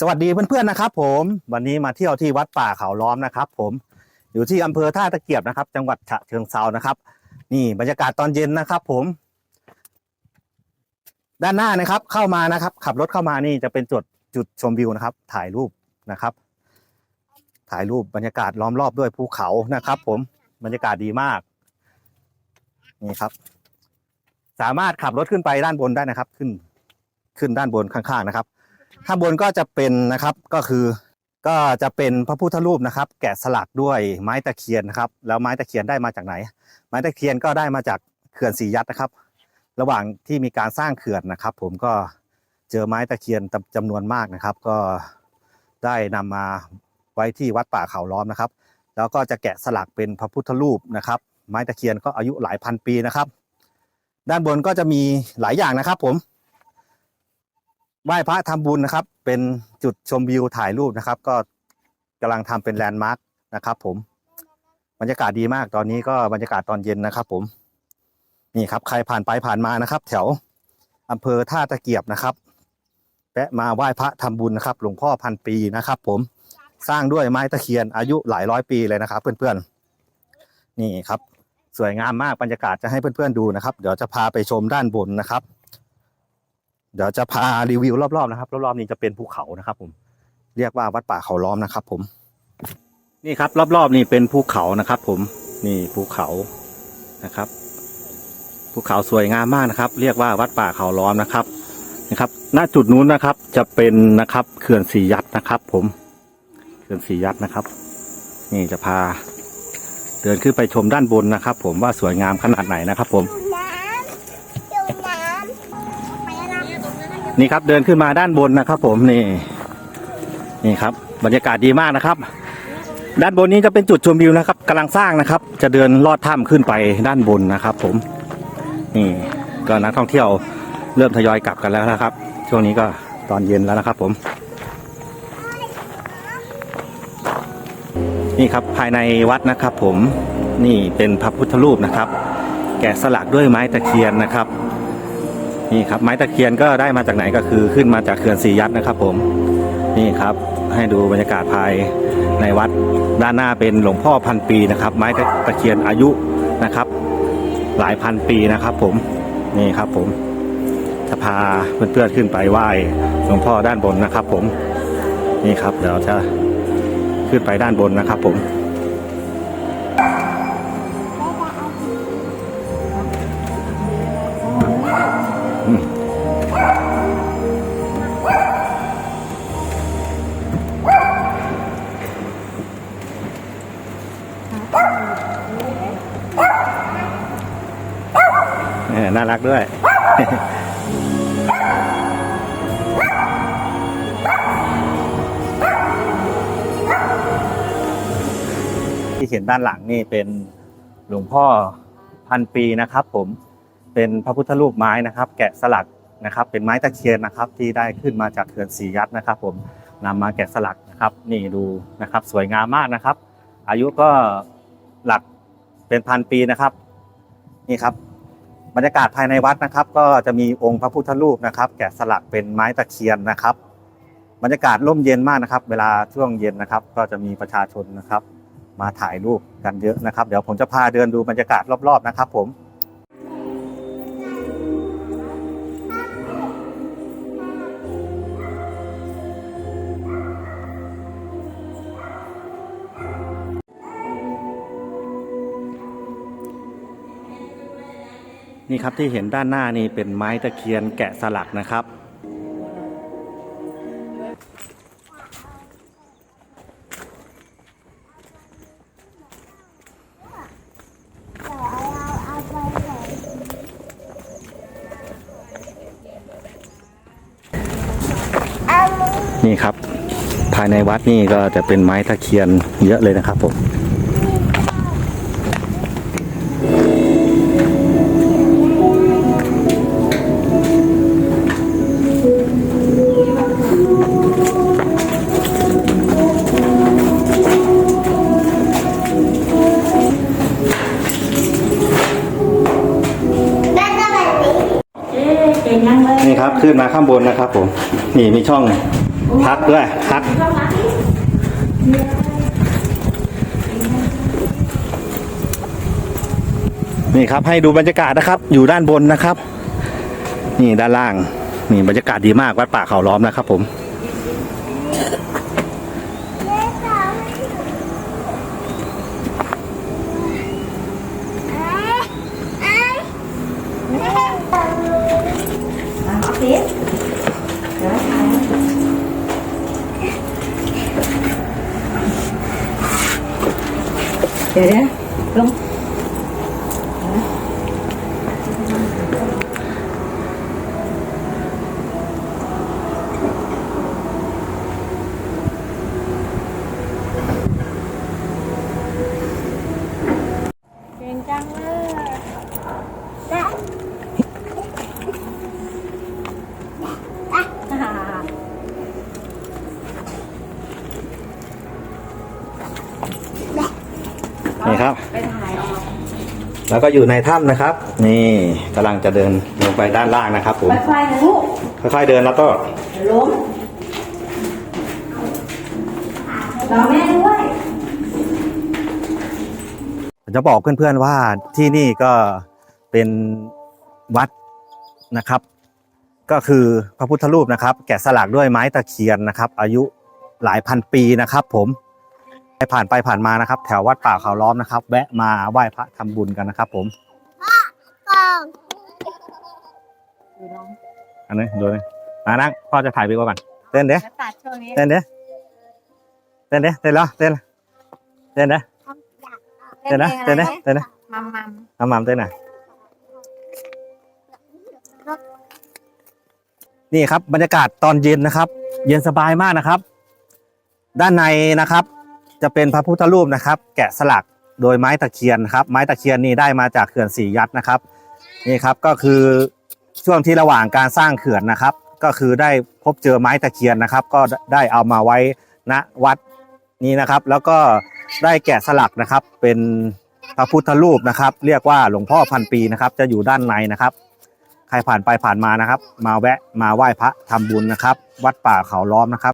สวัสดีเพื่อนๆนะครับ ผมวันนี้มาเที่ยวที่วัดป่าเขาล้อมนะครับ ผมอยู่ที่อำเภอท่าตะเกียบนะครับ จังหวัดฉะเชิงเซานะครับ นี่บรรยากาศตอนเย็นนะครับ ผม ด้านหน้านะครับ เข้ามานะครับ ขับรถเข้ามานี่จะเป็นจุดจุดชมวิวนะครับ ถ่ายรูปนะครับ ถ่ายรูปบรรยากาศล้อมรอบด้วยภูเขานะครับ ผมบรรยากาศดีมากนี่ครับ สามารถขับรถขึ้นไปด้านบนได้นะครับ ขึ้นขึ้นด้านบนข้างๆนะครับ ข้างบนก็จะเป็นนะครับก็คือก็จะเป็นพระพุทธรูปนะครับ แกะสลักด้วยไม้ตะเคียนนะครับ แล้วไม้ตะเคียนได้มาจากไหน ไม้ตะเคียนก็ได้มาจากเขื่อนศรียัดนะครับ ระหว่างที่มีการสร้างเขื่อนนะครับ ผมก็เจอไม้ตะเคียนจำจำนวนมากนะครับ ก็ได้นำมาไว้ที่วัดป่าเขาล้อมนะครับ แล้วก็จะแกะสลักเป็นพระพุทธรูปนะครับ ไม้ตะเคียนก็อายุหลายพันปีนะครับ ด้านบนก็จะมีหลายอย่างนะครับผม ไหว้พระทำบุญนะครับ เป็นจุดชมวิวถ่ายรูปนะครับ ก็กำลังทำเป็นแลนด์มาร์กนะครับผมบรรยากาศดีมากตอนนี้ก็บรรยากาศตอนเย็นนะครับผมนี่ครับ ใครผ่านไปผ่านมานะครับ แถวอำเภอท่าตะเกียบนะครับแวะมาไหว้พระทำบุญนะครับ หลวงพ่อพันปีนะครับ ผมสร้างด้วยไม้ตะเคียนอายุหลายร้อยปีเลยนะครับ เพื่อนๆนี่ครับ สวยงามมากบรรยากาศจะให้เพื่อนๆดูนะครับ เดี๋ยวจะพาไปชมด้านบนนะครับ เดี๋ยวจะพารีวิวรอบๆนะครับ รอบๆนี้จะเป็นภูเขานะครับ ผม เรียกว่าวัดป่าเขาล้อมนะครับ ผม นี่ครับ รอบๆนี่เป็นภูเขานะครับ ผม นี่ภูเขานะครับภูเขาสวยงามมากนะครับ เรียกว่าวัดป่าเขาล้อมนะครับนะครับ ณจุดนู้นนะครับ จะเป็นนะครับเขื่อนสียัดนะครับ ผมเขื่อนสียัดนะครับ นี่จะพา เดินขึ้นไปชมด้านบนนะครับ ผมว่าสวยงามขนาดไหนนะครับ ผม นี่ครับเดินขึ้นมาด้านบนนะครับ ผมนี่นี่ครับ บรรยากาศดีมากนะครับ ด้านบนนี้จะเป็นจุดชมวิวนะครับกำลังสร้างนะครับ จะเดินลอดถ้ำขึ้นไปด้านบนนะครับ ผมนี่ก็นักท่องเที่ยวเริ่มทยอยกลับกันแล้วนะครับ ช่วงนี้ก็ตอนเย็นแล้วนะครับผม นี่ครับภายในวัดนะครับ ผมนี่เป็นพระพุทธรูปนะครับ แกะสลักด้วยไม้ตะเคียนนะครับ นี่ครับไม้ตะเคียนก็ได้มาจากไหนก็คือขึ้นมาจากเขื่อนศรียัดนะครับ ผมนี่ครับให้ดูบรรยากาศภายในวัดด้านหน้าเป็นหลวงพ่อพันปีนะครับ ไม้ตะเคียนอายุนะครับ หลายพันปีนะครับ ผมนี่ครับผมจะพาเพื่อนๆขึ้นไปไหว้หลวงพ่อด้านบนนะครับ ผมนี่ครับเดี๋ยวจะขึ้นไปด้านบนนะครับ ผม น่ารักด้วย ที่เห็นด้านหลังนี่เป็นหลวงพ่อพันปีนะครับ ผมเป็นพระพุทธรูปไม้นะครับ แกะสลักนะครับ เป็นไม้ตะเคียนนะครับ ที่ได้ขึ้นมาจากเขื่อนศรียัดนะครับ ผมนำมาแกะสลักนะครับ นี่ดูนะครับ สวยงามมากนะครับ อายุก็หลักเป็นพันปีนะครับ นี่ครับ บรรยากาศภายในวัดนะครับ ก็จะมีองค์พระพุทธรูปนะครับ แกะสลักเป็นไม้ตะเคียนนะครับ บรรยากาศร่มเย็นมากนะครับ เวลาช่วงเย็นนะครับ ก็จะมีประชาชนนะครับ มาถ่ายรูปกันเยอะนะครับ เดี๋ยวผมจะพาเดินดูบรรยากาศรอบๆนะครับ ผม นี่ครับที่เห็นด้านหน้านี่เป็นไม้ตะเคียนแกะสลักนะครับ นี่ครับ ภายในวัดนี่ก็จะเป็นไม้ตะเคียนเยอะเลยนะครับผม แบบนี้เอ๊ะเก่งยังเลยนี่ครับขึ้นมาข้างบนนะครับ ผม นี่มีช่องพักด้วยพักนี่ครับให้ดูบรรยากาศนะครับ อยู่ด้านบนนะครับ นี่ด้านล่างนี่บรรยากาศดีมากวัดป่าเขาล้อมนะครับ ผม เดี๋ยวนะลง เก่งจังเลยอะ นี่ครับไปถ่ายออกแล้วก็อยู่ในถ้ำนะครับ นี่กำลังจะเดินลงไปด้านล่างนะครับผมไปไฟนะลูกค่อยๆเดินแล้วก็ล้มรอแม่ด้วยผมจะบอกเพื่อนๆว่าที่นี่ก็เป็นวัดนะครับ ก็คือพระพุทธรูปนะครับ แกะสลักด้วยไม้ตะเคียนนะครับ อายุหลายพันปีนะครับผม ไปผ่านไปผ่านมานะครับ แถววัดป่าเขาล้อมนะครับ แวะมาไหว้พระทำบุญกันนะครับ ผมกล่องอันนี้ดูเลยมานั่งพ่อจะถ่ายวิดีโอก่อนเต้นเด้จะตัดช่วงนี้เต้นเด้เต้นเด้เต้นแล้วเต้นแล้วเต้นเด้เต้นนะเต้นนะเต้นนะมัมมัมทำมัมเต้นหน่อยนี่ครับบรรยากาศตอนเย็นนะครับ เย็นสบายมากนะครับ ด้านในนะครับ จะเป็นพระพุทธรูปนะครับ แกะสลักโดยไม้ตะเคียนครับ ไม้ตะเคียนนี่ได้มาจากเขื่อนสียัดนะครับนี่ครับก็คือช่วงที่ระหว่างการสร้างเขื่อนนะครับ ก็คือได้พบเจอไม้ตะเคียนนะครับ ก็ได้เอามาไว้ณวัดนี้นะครับ แล้วก็ได้แกะสลักนะครับ เป็นพระพุทธรูปนะครับ เรียกว่าหลวงพ่อพันปีนะครับ จะอยู่ด้านในนะครับ ใครผ่านไปผ่านมานะครับ มาแวะมาไหว้พระทำบุญนะครับ วัดป่าเขาล้อมนะครับ